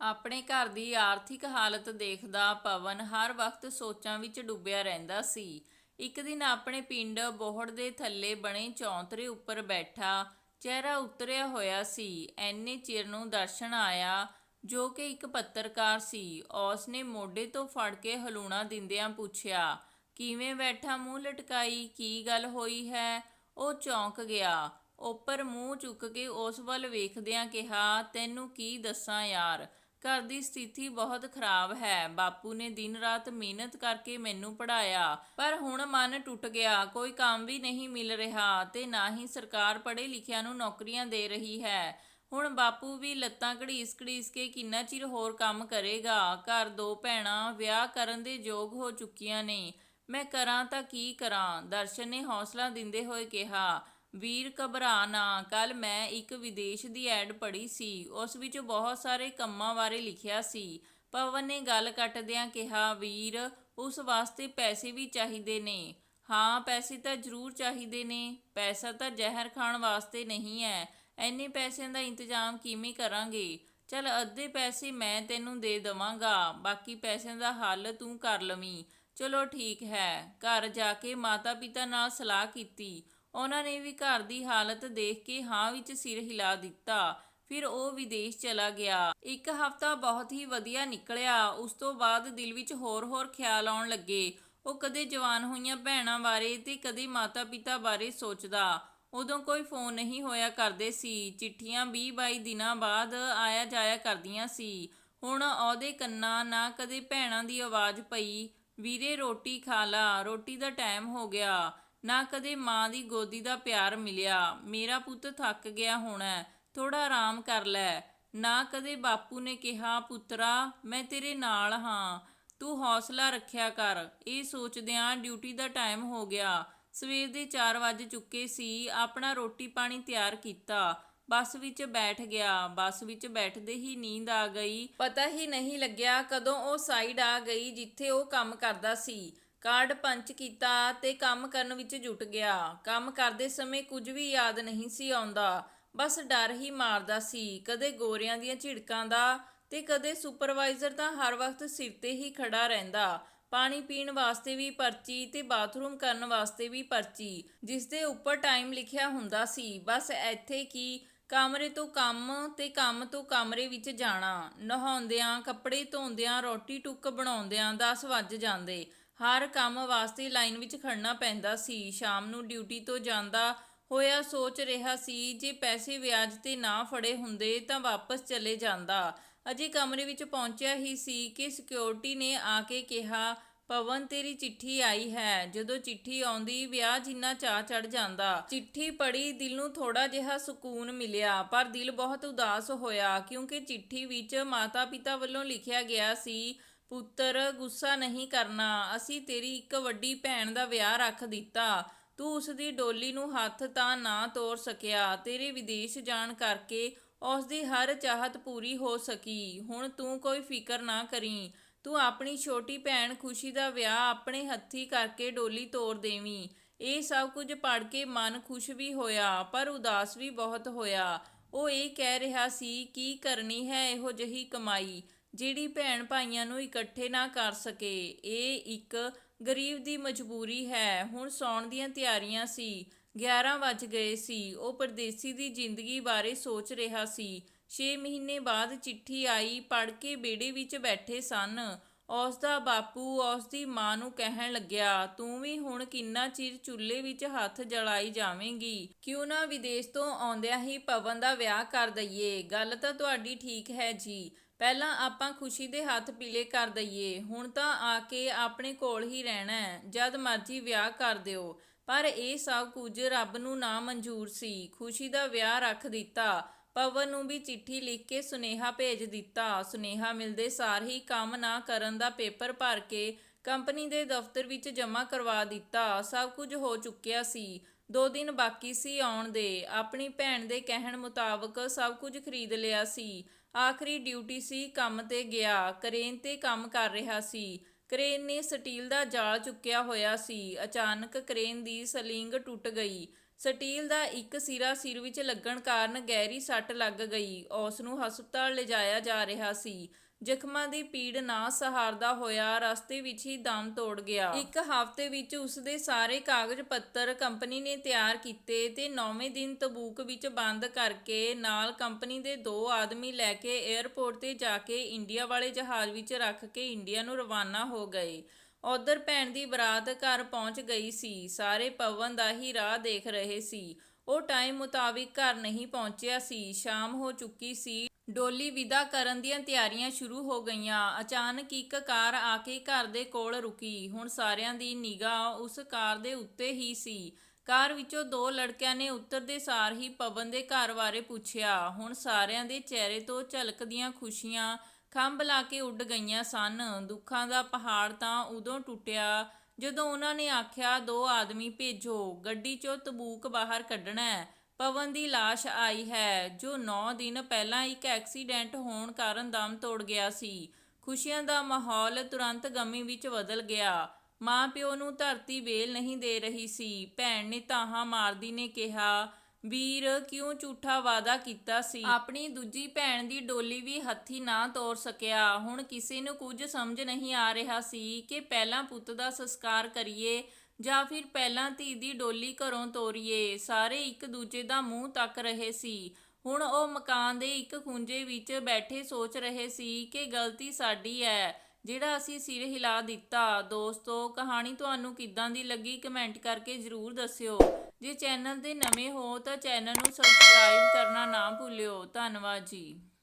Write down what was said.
ਆਪਣੇ ਘਰ ਦੀ ਆਰਥਿਕ ਹਾਲਤ ਦੇਖਦਾ ਪਵਨ ਹਰ ਵਕਤ ਸੋਚਾਂ ਵਿੱਚ ਡੁੱਬਿਆ ਰਹਿੰਦਾ ਸੀ। ਇੱਕ ਦਿਨ ਆਪਣੇ ਪਿੰਡ ਬੋਹੜ ਦੇ ਥੱਲੇ ਬਣੇ ਚੌਂਤਰੇ ਉੱਪਰ ਬੈਠਾ ਚਿਹਰਾ ਉਤਰਿਆ ਹੋਇਆ ਸੀ। ਐਨੇ ਚਿਰ ਨੂੰ ਦਰਸ਼ਨ ਆਇਆ ਜੋ ਕਿ ਇੱਕ ਪੱਤਰਕਾਰ ਸੀ। ਉਸ ਨੇ ਮੋਢੇ ਤੋਂ ਫੜ ਕੇ ਹਲੂਣਾ ਦਿੰਦਿਆਂ ਪੁੱਛਿਆ, ਕਿਵੇਂ ਬੈਠਾ? ਮੂੰਹ ਲਟਕਾਈ? ਕੀ ਗੱਲ ਹੋਈ ਹੈ? ਉਹ ਚੌਂਕ ਗਿਆ। ਉੱਪਰ ਮੂੰਹ ਚੁੱਕ ਕੇ ਉਸ ਵੱਲ ਵੇਖਦਿਆਂ ਕਿਹਾ, ਤੈਨੂੰ ਕੀ ਦੱਸਾਂ ਯਾਰ? ਘਰ ਦੀ ਸਥਿਤੀ ਬਹੁਤ ਖਰਾਬ ਹੈ। ਬਾਪੂ ਨੇ ਦਿਨ ਰਾਤ ਮਿਹਨਤ ਕਰਕੇ ਮੈਨੂੰ ਪੜਾਇਆ ਪਰ ਹੁਣ ਮਨ ਟੁੱਟ ਗਿਆ। ਕੋਈ ਕੰਮ ਵੀ ਨਹੀਂ ਮਿਲ ਰਿਹਾ ਤੇ ਨਾ ਹੀ ਸਰਕਾਰ ਪੜ੍ਹੇ ਲਿਖਿਆਂ ਨੂੰ ਨੌਕਰੀਆਂ ਦੇ ਰਹੀ ਹੈ। ਹੁਣ ਬਾਪੂ ਵੀ ਲੱਤਾਂ ਘੜੀਸ ਘੜੀਸ ਕੇ ਕਿੰਨਾ ਚਿਰ ਹੋਰ ਕੰਮ ਕਰੇਗਾ। ਘਰ ਦੋ ਭੈਣਾਂ ਵਿਆਹ ਕਰਨ ਦੇ ਯੋਗ ਹੋ ਚੁੱਕੀਆਂ ਨੇ। ਮੈਂ ਕਰਾਂ ਤਾਂ ਕੀ ਕਰਾਂ? ਦਰਸ਼ਨ ਨੇ ਹੌਸਲਾ ਦਿੰਦੇ ਹੋਏ ਕਿਹਾ ਵੀਰ ਘਬਰਾ ਨਾ ਕੱਲ ਮੈਂ ਇੱਕ ਵਿਦੇਸ਼ ਦੀ ਐਡ ਪੜ੍ਹੀ ਸੀ, ਉਸ ਵਿੱਚ ਬਹੁਤ ਸਾਰੇ ਕੰਮਾਂ ਬਾਰੇ ਲਿਖਿਆ ਸੀ। ਪਵਨ ਨੇ ਗੱਲ ਕੱਟਦਿਆਂ ਕਿਹਾ, ਵੀਰ, ਉਸ ਵਾਸਤੇ ਪੈਸੇ ਵੀ ਚਾਹੀਦੇ ਨੇ। ਹਾਂ, ਪੈਸੇ ਤਾਂ ਜ਼ਰੂਰ ਚਾਹੀਦੇ ਨੇ, ਪੈਸਾ ਤਾਂ ਜ਼ਹਿਰ ਖਾਣ ਵਾਸਤੇ ਨਹੀਂ ਹੈ। ਐਨੇ ਪੈਸਿਆਂ ਦਾ ਇੰਤਜ਼ਾਮ ਕਿਵੇਂ ਕਰਾਂਗੇ? ਚਲ, ਅੱਧੇ ਪੈਸੇ ਮੈਂ ਤੈਨੂੰ ਦੇ ਦਵਾਂਗਾ, ਬਾਕੀ ਪੈਸਿਆਂ ਦਾ ਹੱਲ ਤੂੰ ਕਰ ਲਵੀਂ। ਚਲੋ ਠੀਕ ਹੈ, ਘਰ ਜਾ ਕੇ ਮਾਤਾ ਪਿਤਾ ਨਾਲ ਸਲਾਹ ਕੀਤੀ। ਉਹਨਾਂ ਨੇ ਵੀ ਘਰ ਦੀ ਹਾਲਤ ਦੇਖ ਕੇ ਹਾਂ ਵਿੱਚ ਸਿਰ ਹਿਲਾ ਦਿੱਤਾ। ਫਿਰ ਉਹ ਵਿਦੇਸ਼ ਚਲਾ ਗਿਆ। ਇੱਕ ਹਫਤਾ ਬਹੁਤ ਹੀ ਵਧੀਆ ਨਿਕਲਿਆ। ਉਸ ਤੋਂ ਬਾਅਦ ਦਿਲ ਵਿੱਚ ਹੋਰ-ਹੋਰ ਖਿਆਲ ਆਉਣ ਲੱਗੇ। ਉਹ ਕਦੇ ਜਵਾਨ ਹੋਈਆਂ ਭੈਣਾਂ ਬਾਰੇ ਤੇ ਕਦੇ ਮਾਤਾ-ਪਿਤਾ ਬਾਰੇ ਸੋਚਦਾ। ਉਦੋਂ ਕੋਈ ਫੋਨ ਨਹੀਂ ਹੋਇਆ ਕਰਦੇ ਸੀ। ਚਿੱਠੀਆਂ 20-22 ਦਿਨਾਂ ਬਾਅਦ ਆਇਆ ਜਾਇਆ ਕਰਦੀਆਂ ਸੀ। ਹੁਣ ਉਹਦੇ ਕੰਨਾਂ ਨਾ ਕਦੇ ਭੈਣਾਂ ਦੀ ਆਵਾਜ਼ ਪਈ, ਵੀਰੇ ਰੋਟੀ ਖਾ ਲਾ। ਰੋਟੀ ਦਾ ਟਾਈਮ ਹੋ ਗਿਆ। ਨਾ ਕਦੇ ਮਾਂ ਦੀ ਗੋਦੀ ਦਾ ਪਿਆਰ ਮਿਲਿਆ। ਮੇਰਾ ਪੁੱਤ ਥੱਕ ਗਿਆ ਹੋਣਾ ਥੋੜਾ ਆਰਾਮ ਕਰ ਲੈ। ਨਾ ਕਦੇ ਬਾਪੂ ਨੇ ਕਿਹਾ, ਪੁੱਤਰਾ, ਮੈਂ ਤੇਰੇ ਨਾਲ ਹਾਂ। ਤੂੰ ਹੌਸਲਾ ਰੱਖਿਆ ਕਰ। ਇਹ ਸੋਚਦਿਆਂ ਡਿਊਟੀ ਦਾ ਟਾਈਮ ਹੋ ਗਿਆ। ਸਵੇਰ ਦੇ 4 ਵਜ ਚੁੱਕੇ ਸੀ। ਆਪਣਾ ਰੋਟੀ ਪਾਣੀ ਤਿਆਰ ਕੀਤਾ। ਬੱਸ ਵਿੱਚ ਬੈਠ ਗਿਆ। ਬੱਸ ਵਿੱਚ ਬੈਠਦੇ ਹੀ ਨੀਂਦ ਆ ਗਈ। ਪਤਾ ਹੀ ਨਹੀਂ ਲੱਗਿਆ ਕਦੋਂ ਉਹ ਸਾਈਡ ਆ ਗਈ, ਜਿੱਥੇ ਉਹ ਕੰਮ ਕਰਦਾ ਸੀ। ਕਾਰਡ ਪੰਚ ਕੀਤਾ ਤੇ ਕੰਮ ਕਰਨ ਵਿੱਚ ਜੁਟ ਗਿਆ। ਕੰਮ ਕਰਦੇ ਸਮੇਂ ਕੁਝ ਵੀ ਯਾਦ ਨਹੀਂ ਸੀ ਆਉਂਦਾ। ਬਸ ਡਰ ਹੀ ਮਾਰਦਾ ਸੀ। ਕਦੇ ਗੋਰਿਆਂ ਦੀਆਂ ਝਿੜਕਾਂ ਦਾ ਤੇ ਕਦੇ ਸੁਪਰਵਾਈਜ਼ਰ ਤਾਂ ਹਰ ਵਕਤ ਸਿਰ ਤੇ ਹੀ ਖੜਾ ਰਹਿੰਦਾ। ਪਾਣੀ ਪੀਣ ਵਾਸਤੇ ਵੀ ਪਰਚੀ ਤੇ ਬਾਥਰੂਮ ਕਰਨ ਵਾਸਤੇ ਵੀ ਪਰਚੀ ਜਿਸ ਦੇ ਉੱਪਰ ਟਾਈਮ ਲਿਖਿਆ ਹੁੰਦਾ ਸੀ। ਬਸ ਇੱਥੇ ਕੀ ਕਮਰੇ ਤੋਂ ਕੰਮ ਤੇ ਕੰਮ ਤੋਂ ਕਮਰੇ ਵਿੱਚ ਜਾਣਾ। ਨਹਾਉਂਦਿਆਂ, ਕੱਪੜੇ ਧੋਂਦਿਆਂ, ਰੋਟੀ ਟੁੱਕ ਬਣਾਉਂਦਿਆਂ 10 ਵੱਜ ਜਾਂਦੇ। ਹਰ ਕੰਮ ਵਾਸਤੇ ਲਾਈਨ ਵਿੱਚ ਖੜਨਾ ਪੈਂਦਾ ਸੀ। ਸ਼ਾਮ ਨੂੰ ਡਿਊਟੀ ਤੋਂ ਜਾਂਦਾ ਹੋਇਆ ਸੋਚ ਰਿਹਾ ਸੀ, ਜੇ ਪੈਸੇ ਵਿਆਜ ਤੇ ਨਾ ਫੜੇ ਹੁੰਦੇ ਤਾਂ ਵਾਪਸ ਚਲੇ ਜਾਂਦਾ। ਅਜੇ ਕਮਰੇ ਵਿੱਚ ਪਹੁੰਚਿਆ ਹੀ ਸੀ ਕਿ ਸਿਕਿਉਰਿਟੀ ਨੇ ਆ ਕੇ ਕਿਹਾ, ਪਵਨ, ਤੇਰੀ ਚਿੱਠੀ ਆਈ ਹੈ। ਜਦੋਂ ਚਿੱਠੀ ਆਉਂਦੀ, ਵਿਆਹ ਜਿੰਨਾ ਚਾਹ ਚੜ ਜਾਂਦਾ। ਚਿੱਠੀ ਪੜੀ ਦਿਲ ਨੂੰ ਥੋੜਾ ਜਿਹਾ ਸਕੂਨ ਮਿਲਿਆ, ਪਰ ਦਿਲ ਬਹੁਤ ਉਦਾਸ ਹੋਇਆ, ਕਿਉਂਕਿ ਚਿੱਠੀ ਵਿੱਚ ਮਾਤਾ-ਪਿਤਾ ਵੱਲੋਂ ਲਿਖਿਆ ਗਿਆ ਸੀ ਪੁੱਤਰ, ਗੁੱਸਾ ਨਹੀਂ ਕਰਨਾ। ਅਸੀਂ ਤੇਰੀ ਇੱਕ ਵੱਡੀ ਭੈਣ ਦਾ ਵਿਆਹ ਰੱਖ ਦਿੱਤਾ। ਤੂੰ ਉਸ ਦੀ ਡੋਲੀ ਨੂੰ ਹੱਥ ਤਾਂ ਨਾ ਤੋੜ ਸਕਿਆ। ਤੇਰੇ ਵਿਦੇਸ਼ ਜਾਣ ਕਰਕੇ ਉਸ ਦੀ ਹਰ ਚਾਹਤ ਪੂਰੀ ਹੋ ਸਕੀ। ਹੁਣ ਤੂੰ ਕੋਈ ਫਿਕਰ ਨਾ ਕਰੀ। ਤੂੰ ਆਪਣੀ ਛੋਟੀ ਭੈਣ ਖੁਸ਼ੀ ਦਾ ਵਿਆਹ ਆਪਣੇ ਹੱਥੀ ਕਰਕੇ ਡੋਲੀ ਤੋੜ ਦੇਵੀਂ। ਇਹ ਸਭ ਕੁਝ ਪੜ ਕੇ ਮਨ ਖੁਸ਼ ਵੀ ਹੋਇਆ, ਪਰ ਉਦਾਸ ਵੀ ਬਹੁਤ ਹੋਇਆ। ਉਹ ਇਹ ਕਹਿ ਰਿਹਾ ਸੀ, ਕੀ ਕਰਨੀ ਹੈ ਇਹੋ ਜਹੀ ਕਮਾਈ? ਜਿਹੜੀ ਭੈਣ ਭਾਈਆਂ ਨੂੰ ਇਕੱਠੇ ਨਾ ਕਰ ਸਕੇ। ਇਹ ਇੱਕ ਗਰੀਬ ਦੀ ਮਜਬੂਰੀ ਹੈ। ਹੁਣ ਸੌਣ ਦੀਆਂ ਤਿਆਰੀਆਂ ਸੀ। 11 ਵੱਜ ਗਏ ਸੀ। ਉਹ ਪਰਦੇਸੀ ਦੀ ਜ਼ਿੰਦਗੀ ਬਾਰੇ ਸੋਚ ਰਿਹਾ ਸੀ। 6 ਮਹੀਨੇ ਬਾਅਦ ਚਿੱਠੀ ਆਈ। ਪੜ ਕੇ ਬੇੜੇ ਵਿੱਚ ਬੈਠੇ ਸਨ। ਉਸ ਦਾ ਬਾਪੂ ਉਸ ਦੀ ਮਾਂ ਨੂੰ ਕਹਿਣ ਲੱਗਿਆ, ਤੂੰ ਵੀ ਹੁਣ ਕਿੰਨਾ ਚਿਰ ਚੁੱਲ੍ਹੇ ਵਿੱਚ ਹੱਥ ਜਲਾਈ ਜਾਵੇਂਗੀ? ਕਿਉਂ ਨਾ ਵਿਦੇਸ਼ ਤੋਂ ਆਉਂਦਿਆਂ ਹੀ ਪਵਨ ਦਾ ਵਿਆਹ ਕਰ ਦਈਏ? ਗੱਲ ਤਾਂ ਤੁਹਾਡੀ ਠੀਕ ਹੈ ਜੀ। ਪਹਿਲਾਂ ਆਪਾਂ ਖੁਸ਼ੀ ਦੇ ਹੱਥ ਪੀਲੇ ਕਰ ਦਈਏ, ਹੁਣ ਤਾਂ ਆ ਕੇ ਆਪਣੇ ਕੋਲ ਹੀ ਰਹਿਣਾ ਜਦ ਮਰਜ਼ੀ ਵਿਆਹ ਕਰ ਦਿਓ। ਪਰ ਇਹ ਸਭ ਕੁਝ ਰੱਬ ਨੂੰ ਨਾ ਮਨਜ਼ੂਰ ਸੀ। ਖੁਸ਼ੀ ਦਾ ਵਿਆਹ ਰੱਖ ਦਿੱਤਾ। ਪਵਨ ਨੂੰ ਵੀ ਚਿੱਠੀ ਲਿਖ ਕੇ ਸੁਨੇਹਾ ਭੇਜ ਦਿੱਤਾ। ਸੁਨੇਹਾ ਮਿਲਦੇ ਸਾਰ ਹੀ ਕੰਮ ਨਾ ਕਰਨ ਦਾ ਪੇਪਰ ਭਰ ਕੇ ਕੰਪਨੀ ਦੇ ਦਫ਼ਤਰ ਵਿੱਚ ਜਮ੍ਹਾਂ ਕਰਵਾ ਦਿੱਤਾ। ਸਭ ਕੁਝ ਹੋ ਚੁੱਕਿਆ ਸੀ। ਦੋ ਦਿਨ ਬਾਕੀ ਸੀ ਆਉਣ ਦੇ। ਆਪਣੀ ਭੈਣ ਦੇ ਕਹਿਣ ਮੁਤਾਬਕ ਸਭ ਕੁਝ ਖਰੀਦ ਲਿਆ ਸੀ। ਆਖਰੀ ਡਿਊਟੀ ਸੀ, ਕੰਮ ਤੇ ਗਿਆ। ਕਰੇਨ ਤੇ ਕੰਮ ਕਰ ਰਿਹਾ ਸੀ। ਕਰੇਨ ਨੇ ਸਟੀਲ ਦਾ ਜਾਲ ਚੁੱਕਿਆ ਹੋਇਆ ਸੀ। ਅਚਾਨਕ ਕਰੇਨ ਦੀ ਸਲਿੰਗ ਟੁੱਟ ਗਈ। ਸਟੀਲ ਦਾ ਇੱਕ ਸਿਰਾ ਸਿਰ ਵਿੱਚ ਲੱਗਣ ਕਾਰਨ ਗਹਿਰੀ ਸੱਟ ਲੱਗ ਗਈ। ਉਸ ਨੂੰ ਹਸਪਤਾਲ ਲਿਜਾਇਆ ਜਾ ਰਿਹਾ ਸੀ। ਜ਼ਖਮਾਂ ਦੀ ਪੀੜ ਨਾ ਸਹਾਰਦਾ ਹੋਇਆ ਰਸਤੇ ਵਿੱਚ ਹੀ ਦਮ ਤੋੜ ਗਿਆ। ਇੱਕ ਹਫ਼ਤੇ ਵਿੱਚ ਉਸਦੇ ਸਾਰੇ ਕਾਗਜ਼ ਪੱਤਰ ਕੰਪਨੀ ਨੇ ਤਿਆਰ ਕੀਤੇ ਤੇ 9ਵੇਂ ਦਿਨ ਤਬੂਕ ਵਿੱਚ ਬੰਦ ਕਰਕੇ ਨਾਲ ਕੰਪਨੀ ਦੇ ਦੋ ਆਦਮੀ ਲੈ ਕੇ 에ਅਰਪੋਰਟ ਤੇ ਜਾ ਕੇ ਇੰਡੀਆ ਵਾਲੇ ਜਹਾਜ਼ ਵਿੱਚ ਰੱਖ ਕੇ ਇੰਡੀਆ ਨੂੰ ਰਵਾਨਾ ਹੋ ਗਏ। ਉਧਰ ਭੈਣ ਦੀ ਬਰਾਤ ਘਰ ਪਹੁੰਚ ਗਈ ਸੀ। ਸਾਰੇ ਪਵਨ ਦਾ ਹੀ ਰਾਹ ਦੇਖ ਰਹੇ ਸੀ। ਉਹ ਟਾਈਮ ਮੁਤਾਬਿਕ ਘਰ ਨਹੀਂ ਪਹੁੰਚਿਆ ਸੀ। ਸ਼ਾਮ ਹੋ ਚੁੱਕੀ ਸੀ। ਡੋਲੀ ਵਿਦਾ ਕਰਨ ਦੀਆਂ ਤਿਆਰੀਆਂ ਸ਼ੁਰੂ ਹੋ ਗਈਆਂ। ਅਚਾਨਕ ਇੱਕ ਕਾਰ ਆ ਕੇ ਘਰ ਦੇ ਕੋਲ ਰੁਕੀ। ਹੁਣ ਸਾਰਿਆਂ ਦੀ ਨਿਗਾਹ ਉਸ ਕਾਰ ਦੇ ਉੱਤੇ ਹੀ ਸੀ। ਕਾਰ ਵਿੱਚੋਂ ਦੋ ਲੜਕਿਆਂ ਨੇ ਉਤਰਦੇ ਸਾਰ ਹੀ ਪਵਨ ਦੇ ਘਰ ਬਾਰੇ ਪੁੱਛਿਆ। ਹੁਣ ਸਾਰਿਆਂ ਦੇ ਚਿਹਰੇ ਤੋਂ ਝਲਕਦੀਆਂ ਖੁਸ਼ੀਆਂ ਖੰਭ ਲਾ ਕੇ ਉੱਡ ਗਈਆਂ ਸਨ। ਦੁੱਖਾਂ ਦਾ ਪਹਾੜ ਤਾਂ ਉਦੋਂ ਟੁੱਟਿਆ ਜਦੋਂ ਉਹਨਾਂ ਨੇ ਆਖਿਆ, ਦੋ ਆਦਮੀ ਭੇਜੋ, ਗੱਡੀ 'ਚੋਂ ਤਬੂਕ ਬਾਹਰ ਕੱਢਣਾ ਹੈ। ਪਵਨ ਦੀ লাশ ਆਈ ਹੈ, ਜੋ 9 ਦਿਨ ਪਹਿਲਾਂ ਇੱਕ ਐਕਸੀਡੈਂਟ ਹੋਣ ਕਾਰਨ ਦਮ ਤੋੜ ਗਿਆ ਸੀ। ਖੁਸ਼ੀਆਂ ਦਾ ਮਾਹੌਲ ਤੁਰੰਤ ਗਮੀ ਵਿੱਚ ਬਦਲ ਗਿਆ। ਮਾਂ ਪਿਓ ਨੂੰ ਧਰਤੀ ਵੇਲ ਨਹੀਂ ਦੇ ਰਹੀ ਸੀ। ਭੈਣ ਨੇ ਤਾਹਾਂ ਮਾਰਦੀ ਨੇ ਕਿਹਾ, ਵੀਰ, ਕਿਉਂ ਝੂਠਾ ਵਾਦਾ ਕੀਤਾ ਸੀ? ਆਪਣੀ ਦੂਜੀ ਭੈਣ ਦੀ ਡੋਲੀ ਵੀ ਹੱਥੀ ਨਾ ਤੋਰ ਸਕਿਆ। ਹੁਣ ਕਿਸੇ ਨੂੰ ਕੁਝ ਸਮਝ ਨਹੀਂ ਆ ਰਿਹਾ ਸੀ ਕਿ ਪਹਿਲਾਂ ਪੁੱਤ ਦਾ ਸੰਸਕਾਰ ਕਰੀਏ ਜਾਂ ਫਿਰ ਪਹਿਲਾਂ ਧੀ ਦੀ ਡੋਲੀ ਘਰੋਂ ਤੋਰੀਏ, ਸਾਰੇ ਇੱਕ ਦੂਜੇ ਦਾ ਮੂੰਹ ਤੱਕ ਰਹੇ ਸੀ। ਹੁਣ ਉਹ ਮਕਾਨ ਦੇ ਇੱਕ ਖੁੰਝੇ ਵਿੱਚ ਬੈਠੇ ਸੋਚ ਰਹੇ ਸੀ ਕਿ ਗਲਤੀ ਸਾਡੀ ਹੈ ਜਿਹੜਾ ਅਸੀਂ ਸਿਰ ਹਿਲਾ ਦਿੱਤਾ। ਦੋਸਤੋ, ਕਹਾਣੀ ਤੁਹਾਨੂੰ ਕਿੱਦਾਂ ਦੀ ਲੱਗੀ ਕਮੈਂਟ ਕਰਕੇ ਜਰੂਰ ਦੱਸਿਓ। ਜੇ ਚੈਨਲ ਦੇ ਨਵੇਂ ਹੋ ਤਾਂ ਚੈਨਲ ਨੂੰ ਸਬਸਕ੍ਰਾਈਬ ਕਰਨਾ ਨਾ ਭੁੱਲਿਓ। ਧੰਨਵਾਦ ਜੀ।